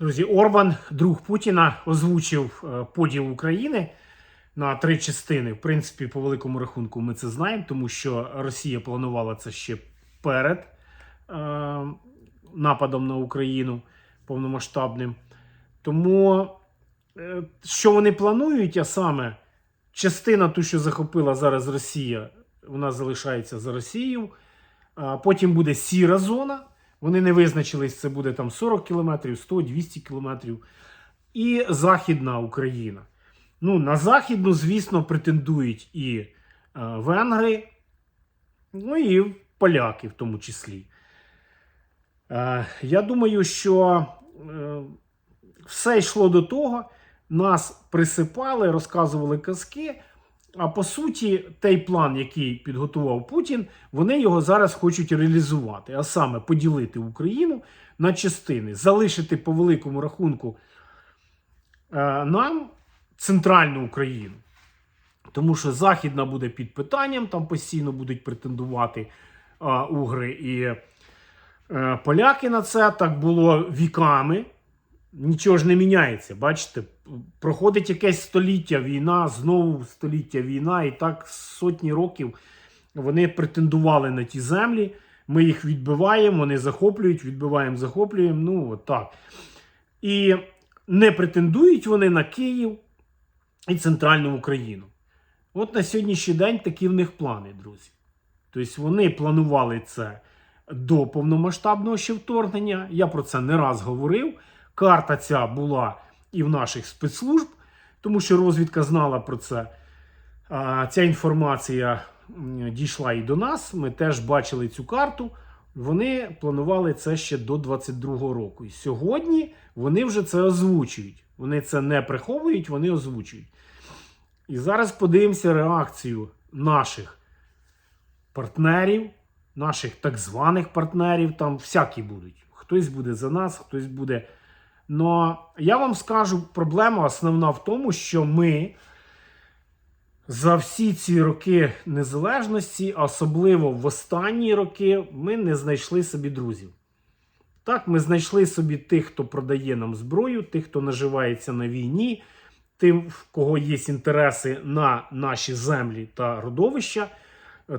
Друзі, Орбан, друг Путіна, озвучив е, поділ України на три частини. В принципі, по великому рахунку, ми це знаємо, тому що Росія планувала це ще перед е, нападом на Україну повномасштабним. Тому е, що вони планують, а саме частина, ту, що захопила зараз Росія, вона залишається за Росією. Потім буде сіра зона. Вони не визначились, це буде там 40 кілометрів, 100, 200 кілометрів. І Західна Україна. Ну, на Західну, звісно, претендують і е, венгри, ну і поляки в тому числі. Е, я думаю, що е, все йшло до того, нас присипали, розказували казки. А по суті, той план, який підготував Путін, вони його зараз хочуть реалізувати, а саме поділити Україну на частини, залишити по великому рахунку е, нам центральну Україну. Тому що Західна буде під питанням, там постійно будуть претендувати е, угри і е, поляки на це. Так було віками. Нічого ж не міняється. Бачите, проходить якесь століття війна, знову століття війна, і так сотні років вони претендували на ті землі. Ми їх відбиваємо, вони захоплюють, відбиваємо, захоплюємо. Ну, от так. І не претендують вони на Київ і центральну Україну. От на сьогоднішній день такі в них плани, друзі. Тобто вони планували це до повномасштабного ще вторгнення. Я про це не раз говорив. Карта ця була і в наших спецслужб, тому що розвідка знала про це. Ця інформація дійшла і до нас. Ми теж бачили цю карту. Вони планували це ще до 22-го року. І сьогодні вони вже це озвучують. Вони це не приховують, вони озвучують. І зараз подивимося реакцію наших партнерів, наших так званих партнерів. Там всякі будуть. Хтось буде за нас, хтось буде. Но я вам скажу, проблема основна в тому, що ми за всі ці роки незалежності, особливо в останні роки, ми не знайшли собі друзів. Так, ми знайшли собі тих, хто продає нам зброю, тих, хто наживається на війні, тим, в кого є інтереси на наші землі та родовища.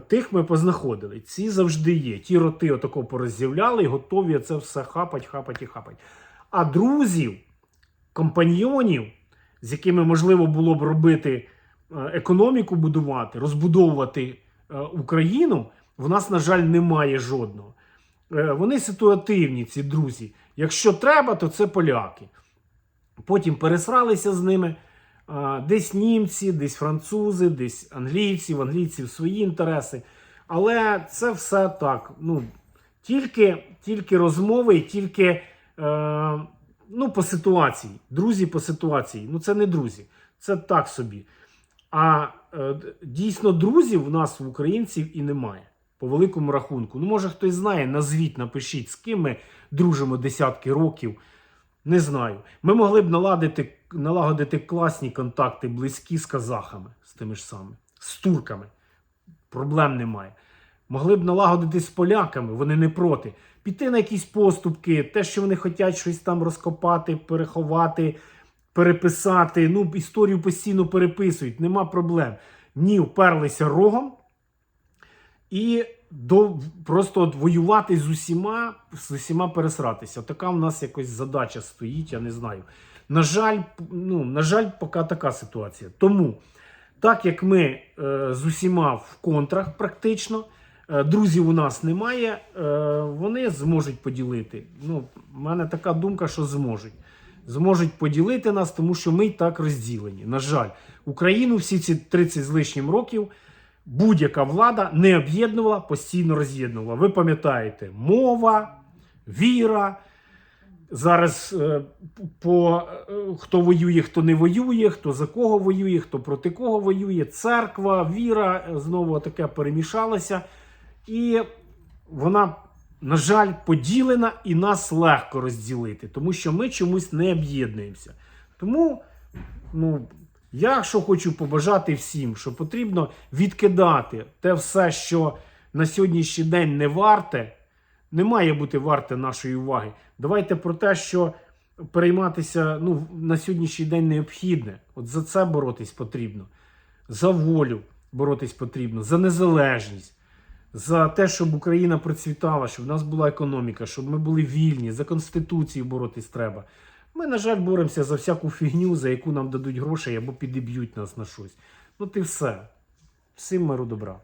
Тих ми познаходили. Ці завжди є. Ті роти отако пороззявляли і готові це все хапать, хапать і хапать. А друзів, компаньйонів, з якими можливо було б робити е, економіку будувати, розбудовувати е, Україну, в нас, на жаль, немає жодного. Е, Вони ситуативні, ці друзі. Якщо треба, то це поляки. Потім пересралися з ними. Десь німці, десь французи, десь англійці, в англійців свої інтереси. Але це все так. Ну, тільки, тільки розмови і тільки е, ну, по ситуації. Друзі по ситуації. Ну, це не друзі, це так собі. А е, дійсно друзів в нас, в українців, і немає. По великому рахунку. Ну, може, хтось знає, назвіть, напишіть, з ким ми дружимо десятки років. Не знаю. Ми могли б наладити, налагодити класні контакти близькі з казахами, з тими ж самими, з турками. Проблем немає. Могли б налагодити з поляками, вони не проти. Піти на якісь поступки, те, що вони хочуть щось там розкопати, переховати, переписати. Ну, історію постійно переписують, нема проблем. Ні, вперлися рогом і до, просто от воювати з усіма, з усіма пересратися. Така в нас якось задача стоїть, я не знаю. На жаль, ну, на жаль, поки така ситуація. Тому, так як ми е, з усіма в контрах практично, друзів у нас немає, е, вони зможуть поділити. Ну, в мене така думка, що зможуть. Зможуть поділити нас, тому що ми так розділені. На жаль, Україну всі ці 30 з лишнім років будь-яка влада не об'єднувала, постійно роз'єднувала. Ви пам'ятаєте, мова, віра. Зараз е, по е, хто воює, хто не воює, хто за кого воює, хто проти кого воює. Церква, віра е, знову таке перемішалася. І вона, на жаль, поділена і нас легко розділити, тому що ми чомусь не об'єднуємося. Тому, ну, я що хочу побажати всім, що потрібно відкидати те все, що на сьогоднішній день не варте, не має бути варте нашої уваги. Давайте про те, що перейматися ну, на сьогоднішній день необхідне. От за це боротись потрібно. За волю боротись потрібно, за незалежність, за те, щоб Україна процвітала, щоб в нас була економіка, щоб ми були вільні, за Конституцію боротись треба. Ми, на жаль, боремося за всяку фігню, за яку нам дадуть грошей або підіб'ють нас на щось. Ну, ти все. Всім миру добра.